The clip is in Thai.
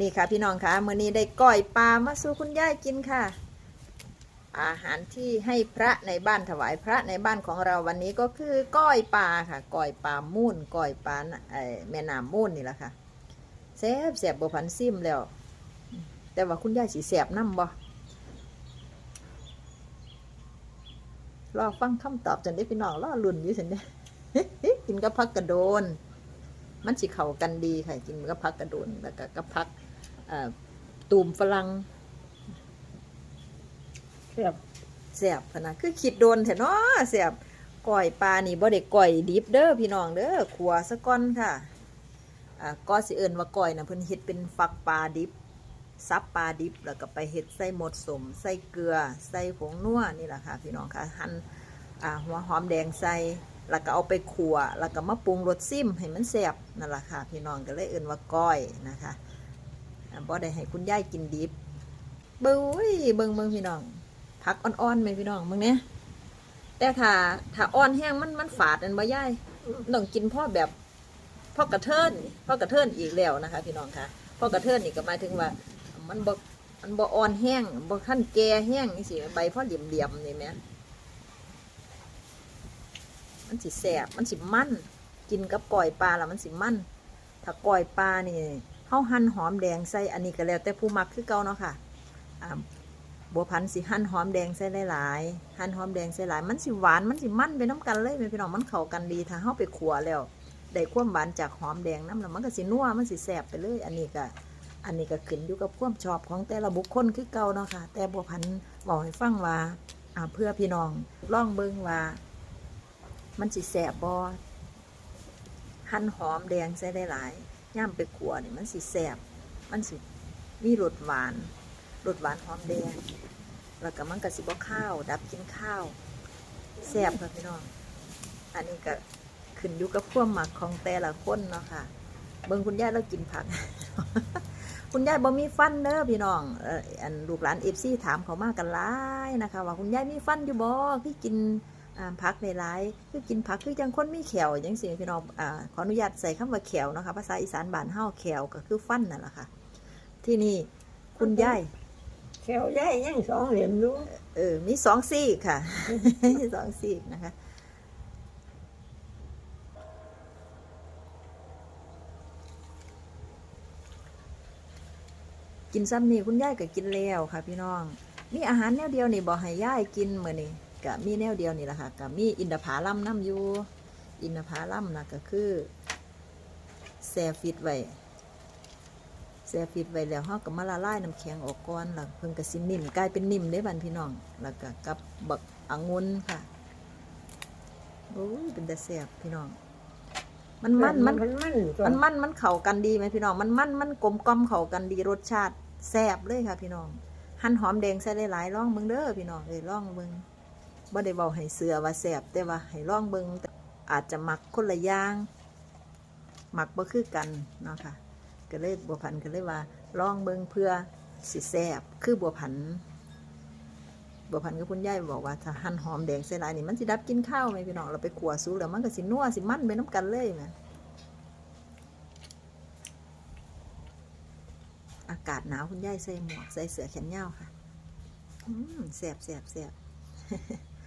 นี่ค่ะพี่น้องคะมื้อนี้ได้ก้อยปลามาสู่คุณยายกินค่ะ อาหารที่ให้พระในบ้านถวายพระในบ้านของเราวันนี้ก็คือก้อยปลาค่ะก้อยปลามุ่นก้อยปลาน่ะเอ่อแม่น้ำมุ่นนี่แหละค่ะแซ่บแซ่บบพันซิมแล้ว แต่ว่าคุณยายสิแซ่บน้ำบ่รอฟังคำตอบจนได้พี่น้องรอลุ่นอยู่สินเด้กินกับพักกระโดน มันสิเข้ากันดีค่ะกินกับพักกระโดนแล้วก็กับพักตูมฝรั่งเสียบแสบพะนะคือคิดโดนแท้เนาะแสบก้อยปลานี่บ่ได้ก้อยดิบเด้อพี่น้องเด้อขัวซะก่อนค่ะอ่าก็สิเอิ้นว่าก้อยนะเพิ่นเฮ็ดเป็นฟักปลาดิบซับปลาดิบแล้วก็ไปเฮ็ดใส่หมดสมใส่เกลือใส่ผงนัวนี่แหละค่ะพี่น้องค่ะหั่นหัวหอมแดงใส่ แล้วก็เอาไปขัวแล้วก็มาปรุงรสซิมให้มันแซ่บนั่นแหละค่ะ พี่น้องก็เลยเอิ้นว่าก้อยนะคะอ่าบ่ได้ให้คุณยายกินดิบเบ้ยเบิ่งเบิ่งพี่น้องผักอ่อนๆไหมพี่น้องมึงเนี่ยแต่ถ้าถ้าอ่อนแห้งมันมันฝาดอันบ่ยายต้องกินพ่อแบบพ่อกระเทินพ่อกระเทินอีกแล้วนะคะ พี่น้องคะพ่อกระเทินนี่ก็หมายถึงว่า มันบ่มันบ่อ่อนแห้งบ่ขั้นแก่แห้งนี่สิใบพ่อเหลี่ยมๆนี่แหม มันสิแสบมันสิมั่น กินกับก่อยปลาแล้วมันสิมั่น ถ้าก่อยปลานี่เฮาหั่นหอมแดงใส่อันนี้ก็แล้วแต่ผู้มักคือเก่าเนาะค่ะอ่าบัวพันธุ์สิหั่นหอมแดงใส่หลายๆหั่นหอมแดงใส่หลาย มันสิหวานมันสิมั่นไปน้ำกันเลยพี่น้องมันเข้ากันดีถ้าเฮาไปขัวแล้วได้ความหวานจากหอมแดงน้ำแล้วมันก็สินัวมันสิแซ่บไปเลย อันนี้ก็อันนี้ก็ขึ้นอยู่กับความชอบของแต่ละบุคคลคือเก่าเนาะค่ะแต่บัวพันธุ์บอกให้ฟังว่าเพื่อพี่น้องลองเบิ่งว่า มันสิแซ่บบ่หั่นหอมแดงใส่หลายย่ำไปขัวนี่มันสิแซ่บมันสิมีรสหวานรสหวานหอมแดง แล้วก็มันก็สิบ่ข้าว ดับกินข้าวแซ่บค่ะพี่น้อง อันนี้ก็ขึ้นอยู่กับความหมักของแต่ละคนเนาะค่ะ เบิ่งคุณยายเรากินผัก คุณยายบ่มีฟันเด้อพี่น้องอันลูกหลานเอฟซีถามเขามากกันหลายนะคะ ว่าคุณยายมีฟันอยู่บ่คือกิน อ่าผักหลายๆคือกินผักคือจังคนมีแขวจังซี่พี่น้องอ่าขออนุญาตใส่คำว่าแขวเนาะคะภาษาอีสานบ้านเฮาแขวก็คือฟันนั่นแหละค่ะ ที่นี่คุณยายแขวใหญ่ยังสองเหลี่ยมอยู่เออมีสองซี่ค่ะมีสองซี่นะคะกินซ้ำนี่คุณยายก็กินแล้วค่ะ พี่น้องมีอาหารแนวเดียวนี่บอกให้ยายกินมื้อนี่ ก็มีแนวเดียวนี่แหละค่ะก็มีอินทผลัมน้ำอยู่อินทผลัมนะก็คือแซ่ฟิตไว้แซ่ฟิตไว้แล้วเฮาก็มาละลายน้ำแข็งออกก่อนแล้วเพิ่นก็สินิ่มกลายเป็นนิ่มเด้บัดพี่น้อง แล้วก็กับบักองุ่นค่ะโอ้ยเป็นแต่แซ่บพี่น้องมันมันมันมันมันตัวมันมันมันเข้ากันดีไหมพี่น้อง มันมันมันกลมกล่อมเข้ากันดีรสชาติแซ่บเลยค่ะ พี่น้องหั่นหอมแดงใส่หลายๆล่องเบิ่งเด้อพี่น้องเลยล่องเบิ่ง บ่ได้บอกให้เสือว่าแซ่บแต่ว่าให้ล่องเบิงอาจจะหมักคนละอย่างหมักบ่คือกันเนาะค่ะก็เลยบัวพันก็เลยว่าล่องเบิงเพื่อสิแซ่บคือบัวพันบัวพันกับคุณยายบอกว่าถ้าหั่นหอมแดงใส่หลายนี่มันสิดับกินข้าวไหมพี่น้องเราไปขัวสุกแล้วมันก็สินัวสิมันไปน้ำกันเลยแหมอากาศหนาวคุณยายใส่หมวกใส่เสื้อแขนยาวค่ะอืมแสบแสบแสบ